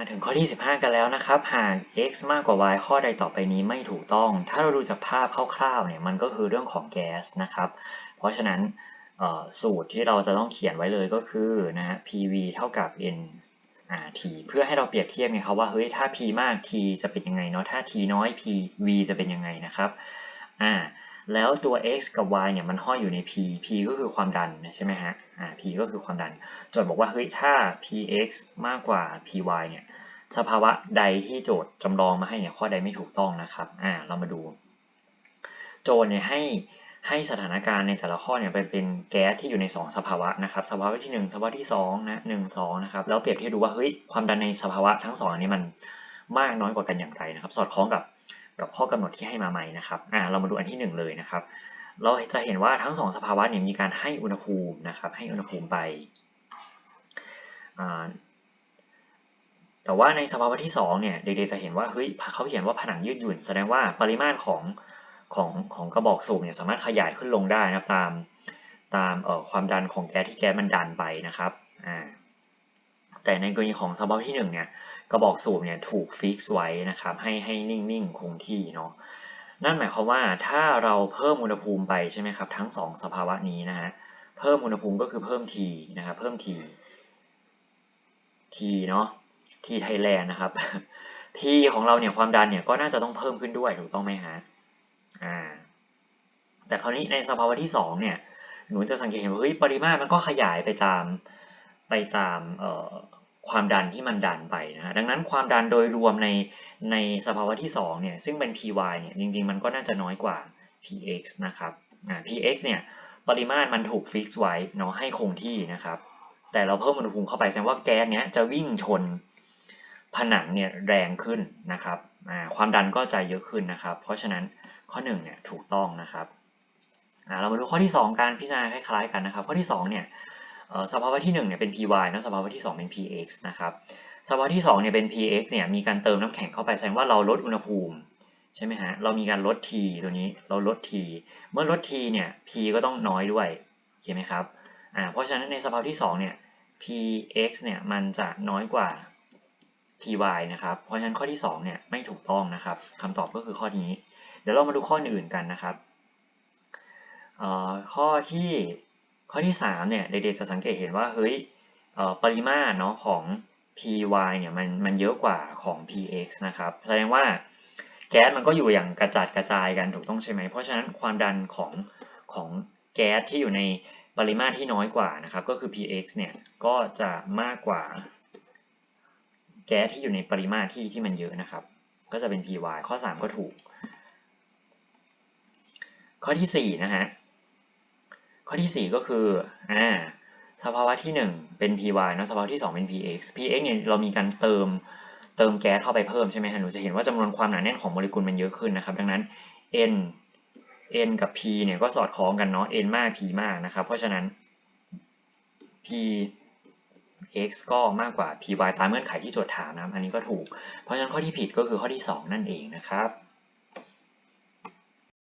มาถึงข้อที่ 15 กันแล้วนะครับ หาก x มากกว่า y ข้อใดต่อไปนี้ไม่ถูกต้อง ถ้าเราดูจากภาพคร่าวๆเนี่ยมันก็คือเรื่องของแก๊สนะครับ เพราะฉะนั้นสูตรที่เราจะต้องเขียนไว้เลยก็คือนะฮะ PV เท่ากับ n RT เพื่อให้เราเปรียบเทียบไงครับว่าเฮ้ยถ้า P มาก T จะเป็นยังไงเนาะถ้า T น้อย PV จะเป็นยังไงนะครับอ่า แล้วตัว x กับ y เนี่ยมันห้อยอยู่ใน p p ก็คือความดันใช่ไหมฮะอ่า p ก็คือความดันโจทย์บอกว่าเฮ้ยถ้า px มากกว่า py เนี่ยสภาวะใดที่โจทย์จำลองมาให้เนี่ยข้อใดไม่ถูกต้องนะครับอ่าเรามาดู โจทย์เนี่ยให้ให้สถานการณ์ในแต่ละข้อเนี่ยไปเป็นแก๊สที่อยู่ใน 2 สภาวะนะครับสภาวะที่ 1 สภาวะที่2นะ1 2นะครับแล้วเปรียบเทียบดูว่าเฮ้ยความดันในสภาวะทั้งสองอันนี้มันมากน้อยกว่ากันอย่างไรนะครับ สอดคล้องกับ กับข้อกำหนดที่ให้มาใหม่นะครับอ่าเรามาดูอันที่ 1 เลยนะครับ เราจะเห็นว่าทั้ง 2 สภาวะเนี่ยมีการให้อุณหภูมินะครับให้อุณหภูมิไปอ่าแต่ว่าในสภาวะที่2เนี่ยเด็กๆจะเห็นว่าเฮ้ยเขาเขียนว่าผนังยืดหยุ่น แสดงว่าปริมาตรของของของกระบอกสูบเนี่ยสามารถขยายขึ้นลงได้นะครับตามตามเอ่อความดันของแก๊สที่แก๊สมันดันไปนะครับอ่า แต่ในกรณีของสภาวะที่1เนี่ยกระบอกสูบเนี่ยถูกฟิกซ์ไว้นะครับให้ให้นิ่งๆคงที่เนาะนั่นหมายความว่าถ้าเราเพิ่มอุณหภูมิไปใช่ไหมครับทั้ง 2 สภาวะนี้นะฮะเพิ่มอุณหภูมิก็คือเพิ่ม T นะครับเพิ่ม T T เนาะ T ไทยแลนด์นะครับ T ของเราเนี่ยความดันเนี่ยก็น่าจะต้องเพิ่มขึ้นด้วยถูกต้องไหมฮะอ่าแต่คราวนี้ในสภาวะที่สองเนี่ยหนูจะสังเกตเห็นว่าเฮ้ยปริมาตรมันก็ขยายไปตามไปตามเอ่อ ความดันที่มันดันไปนะฮะดังนั้นความดันโดยรวมในในสภาวะที่สองเนี่ยซึ่งเป็น py เนี่ยจริงๆ มันก็น่าจะน้อยกว่า px นะครับอ่า px เนี่ยปริมาตรมันถูกฟิกซ์ไว้เนาะให้คงที่นะครับ แต่เราเพิ่มอุณหภูมิเข้าไปแสดงว่าแก๊สเนี้ยจะวิ่งชนผนังเนี่ยแรงขึ้นนะครับอ่าความดันก็จะเยอะขึ้นนะครับ เพราะฉะนั้นข้อ1เนี่ยถูกต้องนะครับอ่าเรามาดูข้อที่ 2 การพิจารณาคล้ายๆกันนะครับ ข้อที่2เนี่ย สภาวะที่1เนี่ยเป็น py นะสภาวะที่ 2 เป็น px นะครับสภาวะที่2เนี่ยเป็น px เนี่ยมีการเติมน้ำแข็งเข้าไปแสดงว่าเราลดอุณหภูมิใช่ไหมฮะเรามีการลด t ตัวนี้เราลด t เมื่อลด t เนี่ย p ก็ต้องน้อยด้วยใช่ไหมครับอ่าเพราะฉะนั้นในสภาวะที่2เนี่ย px เนี่ยมันจะน้อยกว่า py นะครับเพราะฉะนั้นข้อที่2เนี่ยไม่ถูกต้องนะครับคำตอบก็คือข้อนี้ เดี๋ยวเรามาดูข้ออื่นกันนะครับข้อที่ ข้อที่3เนี่ยเด็กๆจะสังเกตเห็นว่าเฮ้ยปริมาตรเนาะของ py เนี่ยมันมันเยอะกว่าของ px นะครับ แสดงว่าแก๊สมันก็อยู่อย่างกระจัดกระจายกันถูกต้องใช่ไหม เพราะฉะนั้นความดันของของแก๊สที่อยู่ในปริมาตรที่น้อยกว่านะครับ ก็คือ px เนี่ยก็จะมากกว่าแก๊สที่อยู่ในปริมาตรที่ที่มันเยอะนะครับ ก็จะเป็น py ข้อ 3 ก็ถูก ข้อที่ 4 นะฮะ ข้อที่ 4 ก็คืออ่าสภาวะที่ 1 เป็น py เนอะสภาวะที่ 2 เป็น px px เนี่ยเรามีการเติมเติมแก๊สเข้าไปเพิ่มใช่ไหมฮะหนูจะเห็นว่าจำนวนความหนาแน่นของโมเลกุลมันเยอะขึ้นนะครับ ดังนั้น n n กับ p เนี่ยก็สอดคล้องกันเนาะ n มาก p มากนะครับ เพราะฉะนั้น p x ก็มากกว่า py ตามเงื่อนไขที่โจทย์ถามนะครับอันนี้ก็ถูก เพราะฉะนั้นข้อที่ผิดก็คือข้อที่ 2 นั่นเองนะครับ